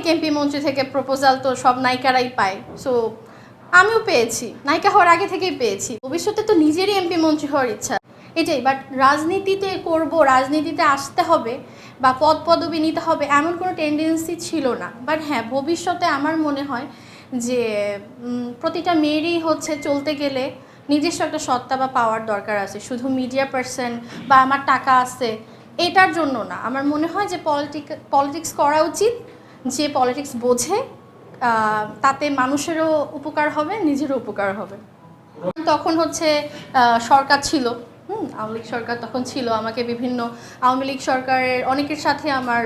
অনেক এমপি মন্ত্রী থেকে প্রপোজাল তো সব নায়িকারাই পায়। সো আমিও পেয়েছি। নায়িকা হওয়ার আগে থেকেই পেয়েছি। ভবিষ্যতে তো নিজেরই এমপি মন্ত্রী হওয়ার ইচ্ছা। এটাই বাট রাজনীতিতে করব, রাজনীতিতে আসতে হবে বা পদ পদবি নিতে হবে এমন কোনো টেন্ডেন্সি ছিল না। বাট হ্যাঁ ভবিষ্যতে আমার মনে হয় যে প্রতিটা মেয়েরই হচ্ছে চলতে গেলে নিজস্ব একটা সত্তা বা পাওয়ার দরকার আছে। শুধু মিডিয়া পার্সন বা আমার টাকা আছে, এটার জন্য না। আমার মনে হয় যে পলিটিক পলিটিক্স করা উচিত। যে পলিটিক্স বোঝে তাতে মানুষেরও উপকার হবে, নিজেরও উপকার হবে। তখন হচ্ছে সরকার ছিল। হুম, আওয়ামী লীগ সরকার তখন ছিল। আমাকে বিভিন্ন আওয়ামী লীগ সরকারের অনেকের সাথে আমার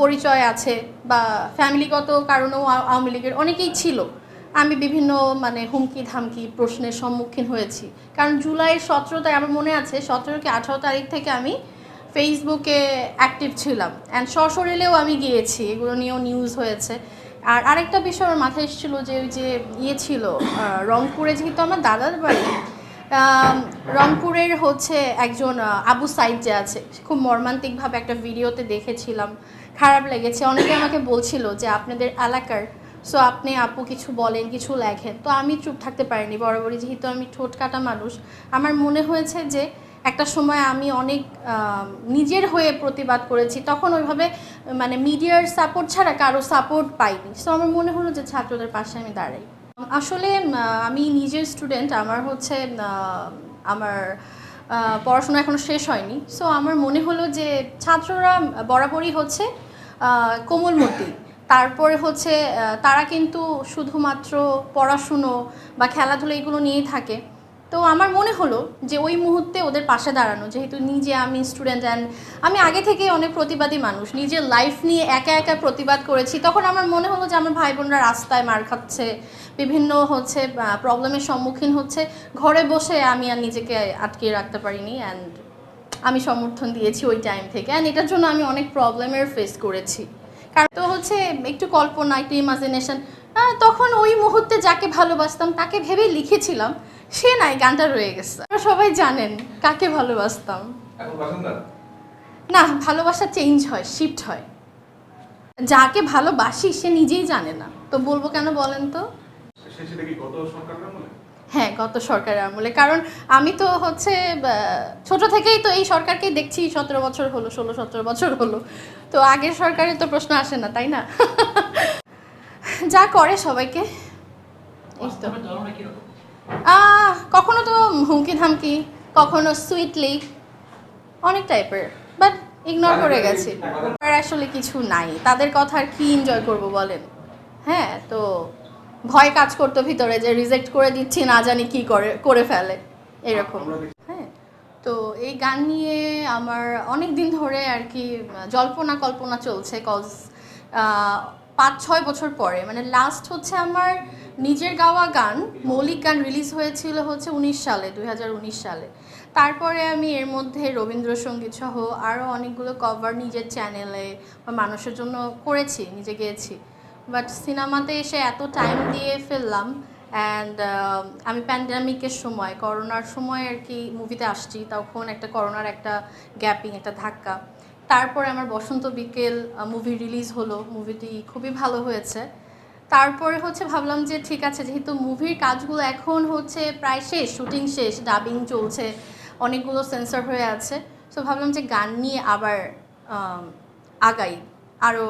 পরিচয় আছে বা ফ্যামিলিগত কারণেও আওয়ামী লীগের অনেকেই ছিল। আমি বিভিন্ন মানে হুমকি ধামকি প্রশ্নের সম্মুখীন হয়েছি। কারণ জুলাই সতেরোতে আমার মনে আছে সতেরো কি আঠারো তারিখ থেকে আমি ফেসবুকে অ্যাক্টিভ ছিলাম। অ্যান্ড সশরীরেও আমি গিয়েছি, এগুলো নিয়েও নিউজ হয়েছে। আর আরেকটা বিষয় আমার মাথায় এসেছিল যে ওই যে ইয়ে ছিল রংপুরে যেহেতু আমার দাদার বাড়ি রংপুরের হচ্ছে একজন আবু সাইদ যে আছে, খুব মর্মান্তিকভাবে একটা ভিডিওতে দেখেছিলাম। খারাপ লেগেছে। অনেকে আমাকে বলছিল যে আপনাদের এলাকার সো আপনি আপু কিছু বলেন, কিছু লেখেন। তো আমি চুপ থাকতে পারিনি। বরাবরই যেহেতু আমি ঠোঁট কাটা মানুষ, আমার মনে হয়েছে যে একটা সময় আমি অনেক নিজের হয়ে প্রতিবাদ করেছি, তখন ওইভাবে মানে মিডিয়ার সাপোর্ট ছাড়া কারও সাপোর্ট পাইনি। সো আমার মনে হলো যে ছাত্রদের পাশে আমি দাঁড়াই। আসলে আমি নিজের স্টুডেন্ট আমার হচ্ছে আমার পড়াশোনা এখনও শেষ হয়নি। সো আমার মনে হলো যে ছাত্ররা বরাবরই হচ্ছে কোমলমতি। তারপরে হচ্ছে তারা কিন্তু শুধুমাত্র পড়াশুনো বা খেলাধুলা এগুলো নিয়েই থাকে। তো আমার মনে হলো যে ওই মুহূর্তে ওদের পাশে দাঁড়ানো, যেহেতু নিজে আমি স্টুডেন্ট অ্যান্ড আমি আগে থেকে অনেক প্রতিবাদী মানুষ, নিজের লাইফ নিয়ে একা একা প্রতিবাদ করেছি, তখন আমার মনে হলো যে আমার ভাই বোনরা রাস্তায় মার খাচ্ছে, বিভিন্ন হচ্ছে প্রবলেমের সম্মুখীন হচ্ছে, ঘরে বসে আমি আর নিজেকে আটকিয়ে রাখতে পারিনি অ্যান্ড আমি সমর্থন দিয়েছি ওই টাইম থেকে অ্যান্ড এটার জন্য আমি অনেক প্রবলেমের ফেস করেছি। কারণ তো হচ্ছে একটু কল্পনা, একটু ইমাজিনেশন তখন ওই মুহূর্তে যাকে ভালোবাসতাম তাকে ভেবেই লিখেছিলাম সে নাই গানটা রয়ে গেছে। সবাই জানেন কাকে ভালোবাসতাম। না ভালোবাসা চেঞ্জ হয় শিফট হয়। যাকে ভালোবাসি সে নিজেই জানে না। তো বলব কেন বলেন তো? হ্যাঁ গত সরকারের আমলে। কারণ আমি তো হচ্ছে ছোট থেকেই তো এই সরকারকেই দেখছি সতেরো বছর হলো ষোলো সতেরো বছর হলো। তো আগের সরকারের তো প্রশ্ন আসে না তাই না? যা করে সবাইকে। কখনো তো হুমকি ধামকি, কখনো সুইটলি অনেক টাইপের বাট ইগনোর করে গেছি। আর আসলে কিছু নাই। তাদের কথা আর কি এনজয় করব বলেন? হ্যাঁ তো ভয় কাজ করতো ভিতরে যে রিজেক্ট করে দিচ্ছি, না জানি কি করে করে ফেলে। এরকম। হ্যাঁ তো এই গান নিয়ে আমার অনেক দিন ধরে আর কি জল্পনা কল্পনা চলছে কজ পাঁচ ছয় বছর পরে মানে লাস্ট হচ্ছে আমার নিজের গাওয়া গান, মৌলিক গান রিলিজ হয়েছিল হচ্ছে উনিশ সালে, দুই হাজার উনিশ সালে। তারপরে আমি এর মধ্যে রবীন্দ্রসঙ্গীত সহ আরও অনেকগুলো কভার নিজের চ্যানেলে বা মানুষের জন্য করেছি, নিজে গেয়েছি। বাট সিনেমাতে এসে এত টাইম দিয়ে ফেললাম অ্যান্ড আমি প্যান্ডামিকের সময়, করোনার সময় আর কি মুভিতে আসছি, তখন একটা করোনার একটা গ্যাপিং একটা ধাক্কা। তারপরে আমার বসন্ত বিকেল মুভি রিলিজ হলো মুভিটি খুবই ভালো হয়েছে। তারপরে হচ্ছে ভাবলাম যে ঠিক আছে, যেহেতু মুভির কাজগুলো এখন হচ্ছে প্রায় শেষ শুটিং শেষ ডাবিং চলছে, অনেকগুলো সেন্সর হয়ে আছে সো ভাবলাম যে গান নিয়ে আবার আগাই আরও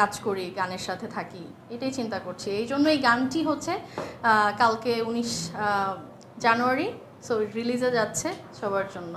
কাজ করি, গানের সাথে থাকি, এটাই চিন্তা করছি। এই জন্য এই গানটি হচ্ছে কালকে উনিশ জানুয়ারি সো রিলিজে যাচ্ছে সবার জন্য।